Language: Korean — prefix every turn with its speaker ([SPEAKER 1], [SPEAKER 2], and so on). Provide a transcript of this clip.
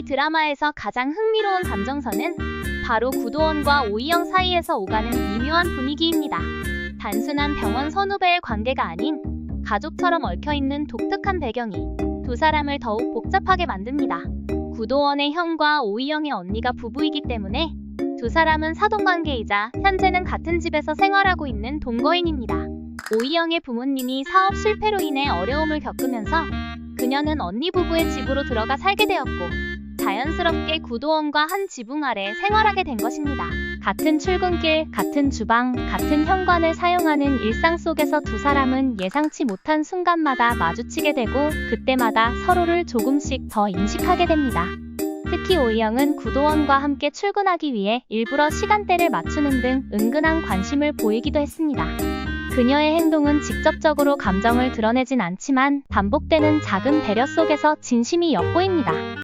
[SPEAKER 1] 이 드라마에서 가장 흥미로운 감정선은 바로 구도원과 오이영 사이에서 오가는 미묘한 분위기입니다. 단순한 병원 선후배의 관계가 아닌 가족처럼 얽혀있는 독특한 배경이 두 사람을 더욱 복잡하게 만듭니다. 구도원의 형과 오이영의 언니가 부부이기 때문에 두 사람은 사돈관계이자 현재는 같은 집에서 생활하고 있는 동거인입니다. 오이영의 부모님이 사업 실패로 인해 어려움을 겪으면서 그녀는 언니 부부의 집으로 들어가 살게 되었고 자연스럽게 구도원과 한 지붕 아래 생활하게 된 것입니다. 같은 출근길, 같은 주방, 같은 현관을 사용하는 일상 속에서 두 사람은 예상치 못한 순간마다 마주치게 되고 그때마다 서로를 조금씩 더 인식하게 됩니다. 특히 오이영은 구도원과 함께 출근하기 위해 일부러 시간대를 맞추는 등 은근한 관심을 보이기도 했습니다. 그녀의 행동은 직접적으로 감정을 드러내진 않지만 반복되는 작은 배려 속에서 진심이 엿보입니다.